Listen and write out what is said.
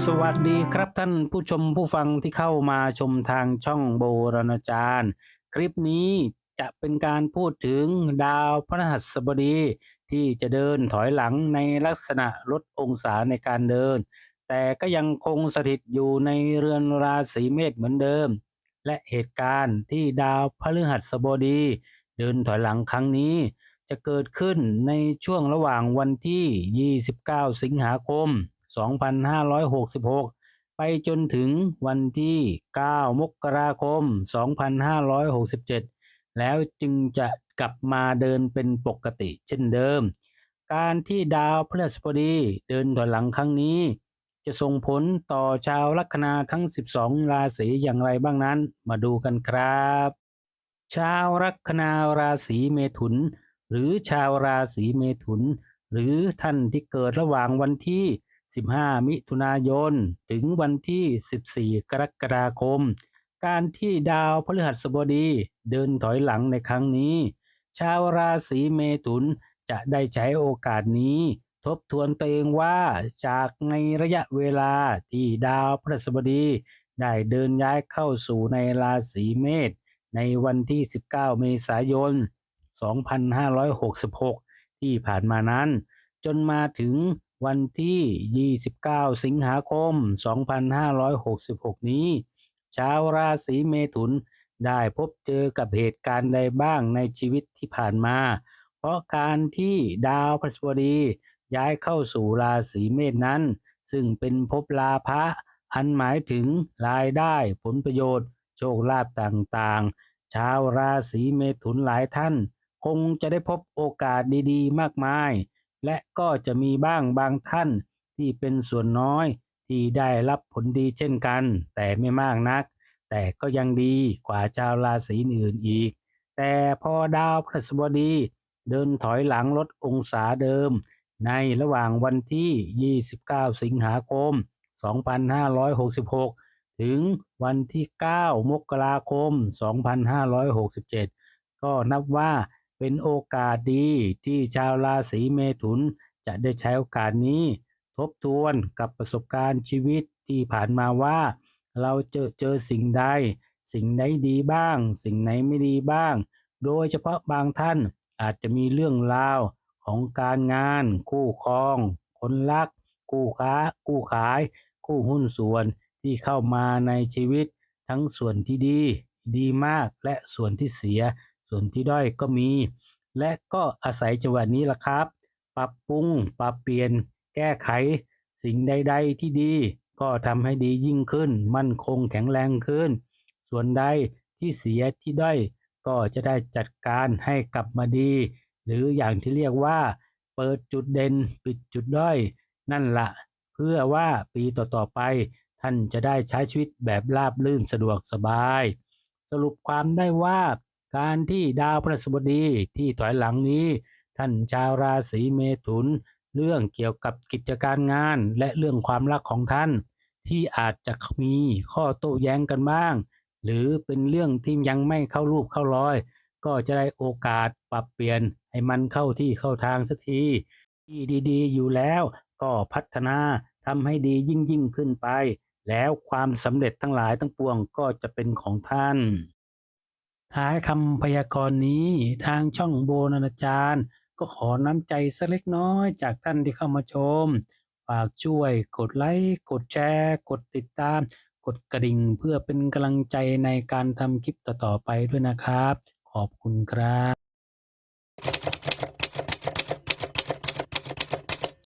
สวัสดีครับท่านผู้ชมผู้ฟังที่เข้ามาชมทางช่องโบราณจารย์ คลิปนี้จะเป็นการพูดถึงดาวพฤหัสบดีที่จะเดินถอยหลังในลักษณะลดองศาในการเดิน แต่ก็ยังคงสถิตอยู่ในเรือนราศีเมษเหมือนเดิม และเหตุการณ์ที่ดาวพฤหัสบดี เดินถอยหลังครั้งนี้ จะเกิดขึ้นในช่วงระหว่างวันที่ 29 สิงหาคม 2566 ไปจนถึงวันที่ 9 มกราคม 2567 แล้วจึงจะกลับมาเดินเป็นปกติเช่นเดิม การที่ดาวพฤหัสบดีเดินถอยหลังครั้งนี้ จะส่งผลต่อชาวลัคนาทั้ง 12 ราศีอย่างไรบ้างนั้น มาดูกันครับ ชาวลัคนาราศีเมถุน หรือชาวราศีเมถุน หรือท่านที่เกิดระหว่างวันที่ 15 มิถุนายน ถึงวันที่ 14 กรกฎาคม การที่ดาวพฤหัสบดีเดินถอยหลังในครั้งนี้ ชาวราศีเมถุนจะได้ใช้โอกาสนี้ ทบทวนตัวเองว่าจากในระยะเวลาที่ดาวพฤหัสบดี ได้เดินย้ายเข้าสู่ในราศีเมษในวันที่ 19 เมษายน 2566 ที่ผ่านมานั้น จนมาถึง วันที่ 29 สิงหาคม 2566 นี้ ชาวราศีเมถุนได้พบเจอกับเหตุการณ์ใดบ้างในชีวิตที่ผ่านมา เพราะการที่ดาวพฤหัสบดีย้ายเข้าสู่ราศีเมษนั้น ซึ่งเป็นภพลาภะอันหมายถึงรายได้ผลประโยชน์ โชคลาภต่างๆ ชาวราศีเมถุนหลายท่าน คงจะได้พบโอกาสดีๆ มากมาย และก็จะมีบ้างบางท่านที่เป็นส่วนน้อยที่ได้รับผลดีเช่นกัน แต่ไม่มากนัก แต่ก็ยังดีกว่าชาวราศีอื่นอีก แต่พอดาวพฤหัสบดีเดินถอยหลังลดองศาเดิม ในระหว่างวันที่ 29 สิงหาคม 2566 ถึงวันที่ 9 มกราคม 2567 ก็นับว่า เป็นโอกาสดีที่ชาวราศีเมถุนจะได้ใช้โอกาสนี้ ทบทวนกับประสบการณ์ชีวิตที่ผ่านมาว่า เราเจอเจอสิ่งใด สิ่งไหนดีบ้าง สิ่งไหนไม่ดีบ้าง โดยเฉพาะบางท่านอาจจะมีเรื่องราวของการงาน คู่ครอง คนรัก คู่ค้า คู่ขาย คู่หุ้นส่วนที่เข้ามาในชีวิตทั้งส่วนที่ดี ดีมากและส่วนที่เสีย ส่วนที่ด้อยก็มี และก็อาศัยจังหวะนี้ล่ะครับ ปรับปรุง ปรับเปลี่ยน แก้ไข สิ่งใด ๆ ที่ดี ก็ทำให้ดียิ่งขึ้น มั่นคงแข็งแรงขึ้น ส่วนใดที่เสียที่ด้อยก็จะได้จัดการให้กลับมาดี หรืออย่างที่เรียกว่า เปิดจุดเด่นปิดจุดด้อย นั่นละเพื่อว่าปีต่อๆไป ท่านจะได้ใช้ชีวิตแบบราบรื่นสะดวกสบาย สรุปความได้ว่า การที่ดาวพฤหัสบดีที่ถอยหลังนี้ ท่านชาวราศีเมถุน เรื่องเกี่ยวกับกิจการงานและเรื่องความรักของท่าน ที่อาจจะมีข้อโต้แย้งกันบ้าง หรือเป็นเรื่องที่ยังไม่เข้ารูปเข้ารอย ก็จะได้โอกาสปรับเปลี่ยนให้มันเข้าที่เข้าทางสักทีที่ดีๆ อยู่แล้วก็พัฒนาทำให้ดียิ่งยิ่งขึ้นไป แล้วความสำเร็จทั้งหลายทั้งปวงก็จะเป็นของท่าน ท้ายคำพยากรณ์นี้ทางช่องโบนันจารย์ ก็ขอน้ำใจสักเล็กน้อยจากท่านที่เข้ามาชม ฝากช่วยกดไลค์ กดแชร์ กดติดตาม กดกระดิ่งเพื่อเป็นกำลังใจในการทำคลิปต่อๆไปด้วยนะครับ ขอบคุณครับ